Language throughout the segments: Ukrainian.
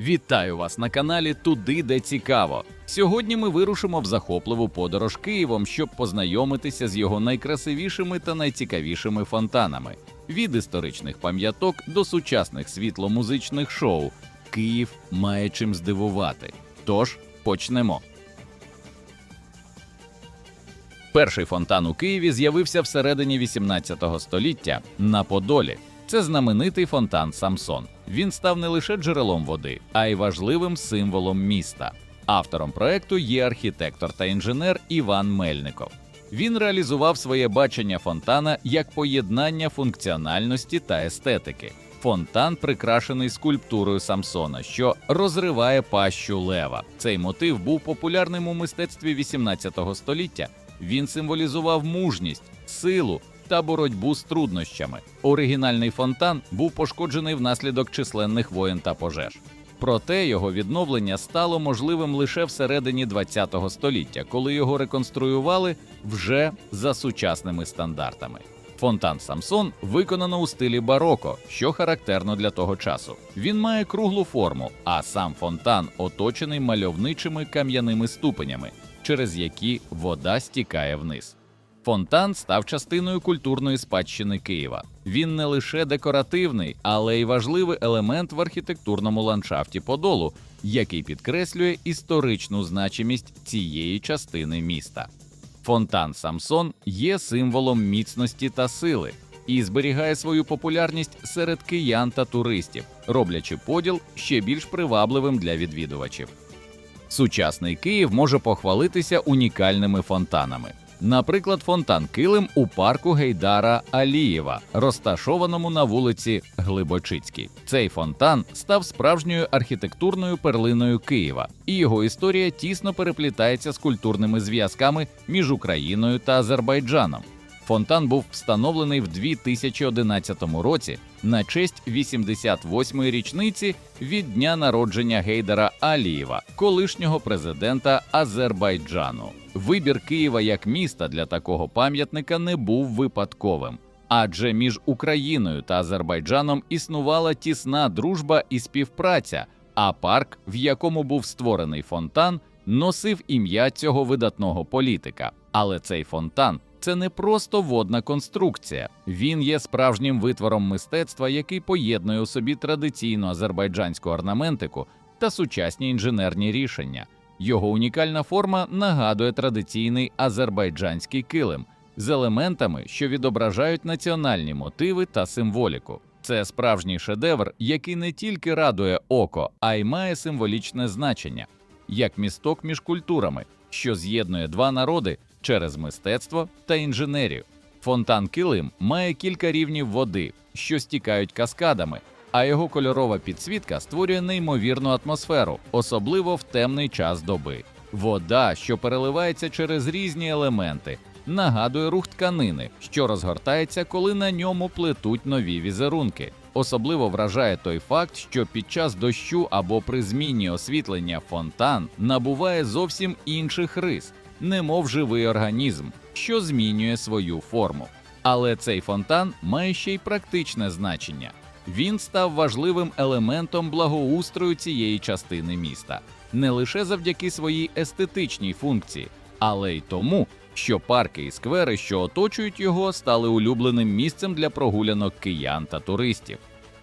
Вітаю вас на каналі Туди, де цікаво. Сьогодні ми вирушимо в захопливу подорож Києвом, щоб познайомитися з його найкрасивішими та найцікавішими фонтанами. Від історичних пам'яток до сучасних світломузичних шоу. Київ має чим здивувати. Тож почнемо. Перший фонтан у Києві з'явився всередині 18 століття на Подолі. Це знаменитий фонтан Самсон. Він став не лише джерелом води, а й важливим символом міста. Автором проекту є архітектор та інженер Іван Мельников. Він реалізував своє бачення фонтана як поєднання функціональності та естетики. Фонтан прикрашений скульптурою Самсона, що розриває пащу лева. Цей мотив був популярним у мистецтві 18 століття. Він символізував мужність, силу та боротьбу з труднощами. Оригінальний фонтан був пошкоджений внаслідок численних воєн та пожеж. Проте його відновлення стало можливим лише всередині ХХ століття, коли його реконструювали вже за сучасними стандартами. Фонтан Самсон виконано у стилі бароко, що характерно для того часу. Він має круглу форму, а сам фонтан оточений мальовничими кам'яними ступенями, через які вода стікає вниз. Фонтан став частиною культурної спадщини Києва. Він не лише декоративний, але й важливий елемент в архітектурному ландшафті Подолу, який підкреслює історичну значимість цієї частини міста. Фонтан Самсон є символом міцності та сили і зберігає свою популярність серед киян та туристів, роблячи поділ ще більш привабливим для відвідувачів. Сучасний Київ може похвалитися унікальними фонтанами. Наприклад, фонтан Килим у парку Гейдара Алієва, розташованому на вулиці Глибочицькій. Цей фонтан став справжньою архітектурною перлиною Києва, і його історія тісно переплітається з культурними зв'язками між Україною та Азербайджаном. Фонтан був встановлений в 2011 році на честь 88-ї річниці від дня народження Гейдара Алієва, колишнього президента Азербайджану. Вибір Києва як міста для такого пам'ятника не був випадковим, адже між Україною та Азербайджаном існувала тісна дружба і співпраця. А парк, в якому був створений фонтан, носив ім'я цього видатного політика. Але цей фонтан це не просто водна конструкція. Він є справжнім витвором мистецтва, який поєднує у собі традиційну азербайджанську орнаментику та сучасні інженерні рішення. Його унікальна форма нагадує традиційний азербайджанський килим з елементами, що відображають національні мотиви та символіку. Це справжній шедевр, який не тільки радує око, а й має символічне значення, як місток між культурами, що з'єднує два народи через мистецтво та інженерію. Фонтан Килим має кілька рівнів води, що стікають каскадами, а його кольорова підсвітка створює неймовірну атмосферу, особливо в темний час доби. Вода, що переливається через різні елементи, нагадує рух тканини, що розгортається, коли на ньому плетуть нові візерунки. Особливо вражає той факт, що під час дощу або при зміні освітлення фонтан набуває зовсім інших рис, немов живий організм, що змінює свою форму. Але цей фонтан має ще й практичне значення. Він став важливим елементом благоустрою цієї частини міста, не лише завдяки своїй естетичній функції, але й тому, що парки і сквери, що оточують його, стали улюбленим місцем для прогулянок киян та туристів.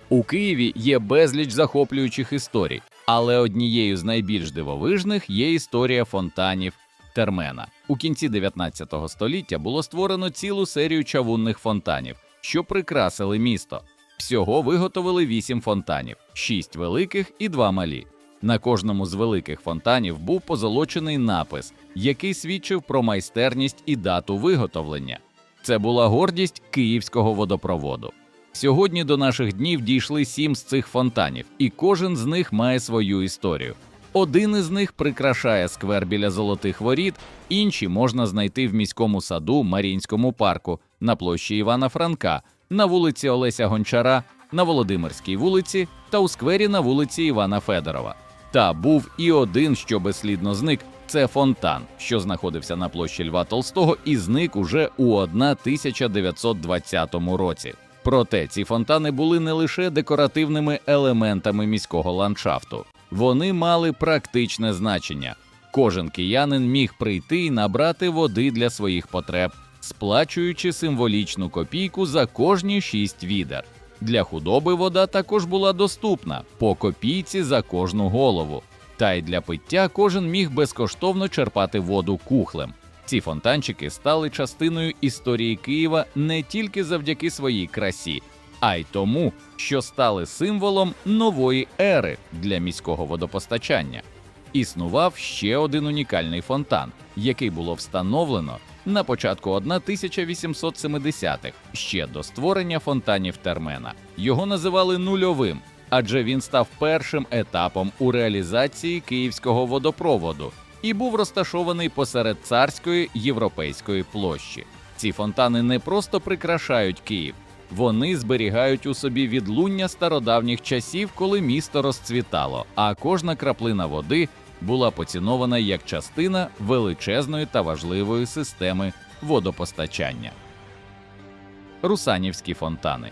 У Києві є безліч захоплюючих історій, але однією з найбільш дивовижних є історія фонтанів Термена. У кінці 19 століття було створено цілу серію чавунних фонтанів, що прикрасили місто. Всього виготовили вісім фонтанів, шість великих і два малі. На кожному з великих фонтанів був позолочений напис, який свідчив про майстерність і дату виготовлення. Це була гордість київського водопроводу. Сьогодні до наших днів дійшли сім з цих фонтанів, і кожен з них має свою історію. Один із них прикрашає сквер біля золотих воріт, інші можна знайти в міському саду, Марінському парку, на площі Івана Франка, на вулиці Олеся Гончара, на Володимирській вулиці та у сквері на вулиці Івана Федорова. Та був і один, що безслідно зник. Це фонтан, що знаходився на площі Льва Толстого і зник уже у 1920 році. Проте ці фонтани були не лише декоративними елементами міського ландшафту. Вони мали практичне значення. Кожен киянин міг прийти і набрати води для своїх потреб, сплачуючи символічну копійку за кожні шість відер. Для худоби вода також була доступна по копійці за кожну голову. Та й для пиття кожен міг безкоштовно черпати воду кухлем. Ці фонтанчики стали частиною історії Києва не тільки завдяки своїй красі, а й тому, що стали символом нової ери для міського водопостачання. Існував ще один унікальний фонтан, який було встановлено на початку 1870-х, ще до створення фонтанів Термена. Його називали нульовим, адже він став першим етапом у реалізації київського водопроводу і був розташований посеред царської європейської площі. Ці фонтани не просто прикрашають Київ, вони зберігають у собі відлуння стародавніх часів, коли місто розцвітало, а кожна краплина води була поцінована як частина величезної та важливої системи водопостачання. Русанівські фонтани.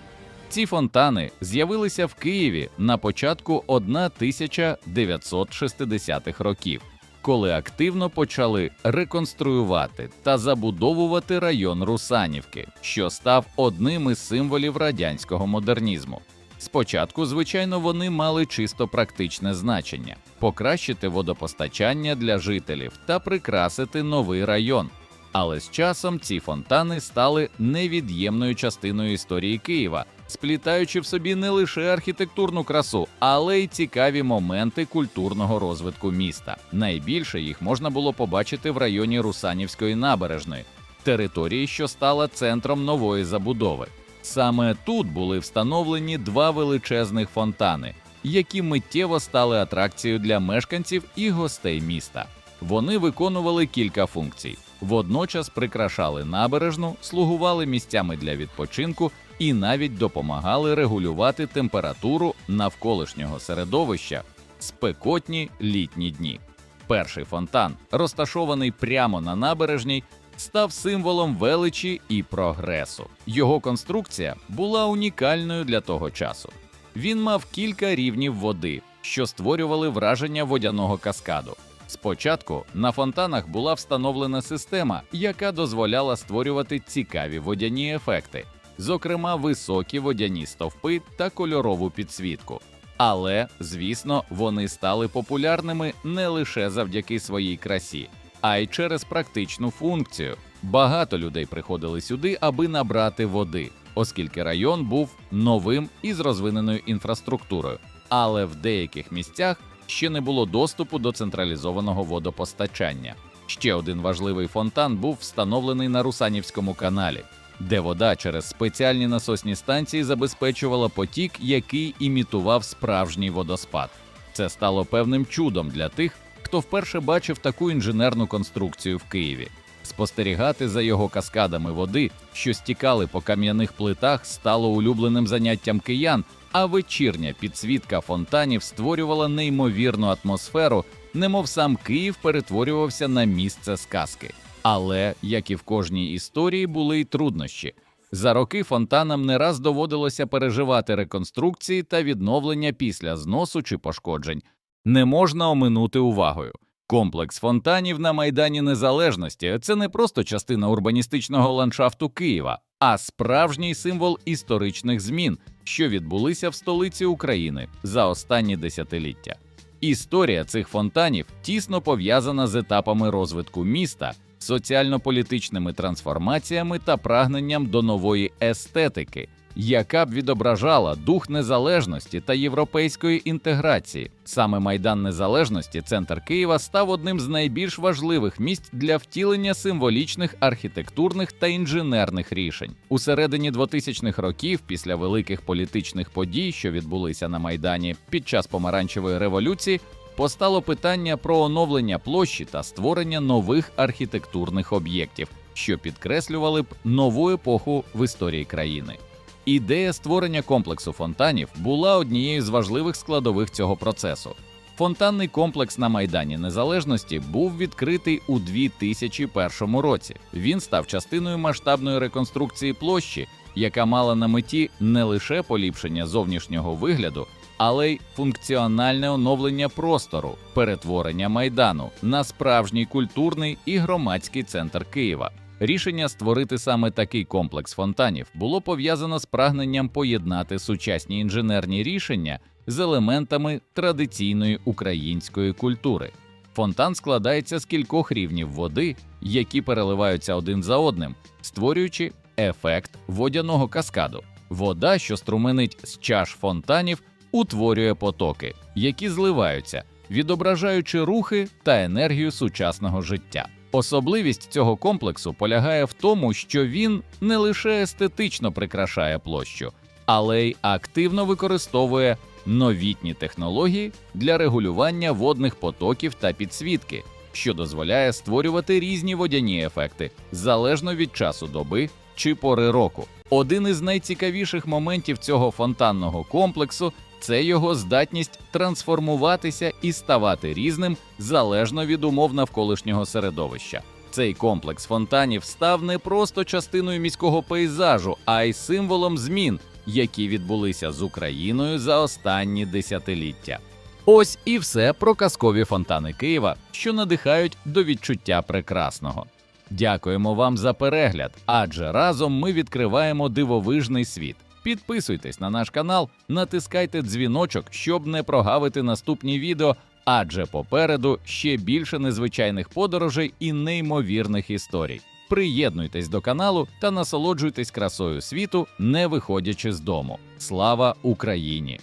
Ці фонтани з'явилися в Києві на початку 1960-х років, коли активно почали реконструювати та забудовувати район Русанівки, що став одним із символів радянського модернізму. Спочатку, звичайно, вони мали чисто практичне значення покращити водопостачання для жителів та прикрасити новий район. Але з часом ці фонтани стали невід'ємною частиною історії Києва, сплітаючи в собі не лише архітектурну красу, але й цікаві моменти культурного розвитку міста. Найбільше їх можна було побачити в районі Русанівської набережної, території, що стала центром нової забудови. Саме тут були встановлені два величезних фонтани, які миттєво стали атракцією для мешканців і гостей міста. Вони виконували кілька функцій: водночас прикрашали набережну, слугували місцями для відпочинку і навіть допомагали регулювати температуру навколишнього середовища спекотні літні дні. Перший фонтан, розташований прямо на набережній, став символом величі і прогресу. Його конструкція була унікальною для того часу. Він мав кілька рівнів води, що створювали враження водяного каскаду. Спочатку на фонтанах була встановлена система, яка дозволяла створювати цікаві водяні ефекти, зокрема високі водяні стовпи та кольорову підсвітку. Але, звісно, вони стали популярними не лише завдяки своїй красі, а й через практичну функцію. Багато людей приходили сюди, аби набрати води, оскільки район був новим і з розвиненою інфраструктурою. Але в деяких місцях ще не було доступу до централізованого водопостачання. Ще один важливий фонтан був встановлений на Русанівському каналі, де вода через спеціальні насосні станції забезпечувала потік, який імітував справжній водоспад. Це стало певним чудом для тих, хто вперше бачив таку інженерну конструкцію в Києві. Спостерігати за його каскадами води, що стікали по кам'яних плитах, стало улюбленим заняттям киян, а вечірня підсвітка фонтанів створювала неймовірну атмосферу, немов сам Київ перетворювався на місце сказки. Але, як і в кожній історії, були й труднощі. За роки фонтанам не раз доводилося переживати реконструкції та відновлення після зносу чи пошкоджень. Не можна оминути увагою. Комплекс фонтанів на Майдані Незалежності це не просто частина урбаністичного ландшафту Києва, а справжній символ історичних змін, що відбулися в столиці України за останні десятиліття. Історія цих фонтанів тісно пов'язана з етапами розвитку міста, соціально-політичними трансформаціями та прагненням до нової естетики, яка б відображала дух незалежності та європейської інтеграції. Саме Майдан Незалежності, центр Києва, став одним з найбільш важливих місць для втілення символічних архітектурних та інженерних рішень. У середині 2000-х років, після великих політичних подій, що відбулися на Майдані під час помаранчевої революції, постало питання про оновлення площі та створення нових архітектурних об'єктів, що підкреслювали б нову епоху в історії країни. Ідея створення комплексу фонтанів була однією з важливих складових цього процесу. Фонтанний комплекс на Майдані Незалежності був відкритий у 2001 році. Він став частиною масштабної реконструкції площі, яка мала на меті не лише поліпшення зовнішнього вигляду, але й функціональне оновлення простору, перетворення майдану на справжній культурний і громадський центр Києва. Рішення створити саме такий комплекс фонтанів було пов'язано з прагненням поєднати сучасні інженерні рішення з елементами традиційної української культури. Фонтан складається з кількох рівнів води, які переливаються один за одним, створюючи ефект водяного каскаду. Вода, що струменить з чаш фонтанів, утворює потоки, які зливаються, відображаючи рухи та енергію сучасного життя. Особливість цього комплексу полягає в тому, що він не лише естетично прикрашає площу, але й активно використовує новітні технології для регулювання водних потоків та підсвітки, що дозволяє створювати різні водяні ефекти залежно від часу доби чи пори року. Один із найцікавіших моментів цього фонтанного комплексу це його здатність трансформуватися і ставати різним залежно від умов навколишнього середовища. Цей комплекс фонтанів став не просто частиною міського пейзажу, а й символом змін, які відбулися з Україною за останні десятиліття. Ось і все про казкові фонтани Києва, що надихають до відчуття прекрасного. Дякуємо вам за перегляд, адже разом ми відкриваємо дивовижний світ. Підписуйтесь на наш канал, натискайте дзвіночок, щоб не прогавити наступні відео, адже попереду ще більше незвичайних подорожей і неймовірних історій. Приєднуйтесь до каналу та насолоджуйтесь красою світу, не виходячи з дому. Слава Україні!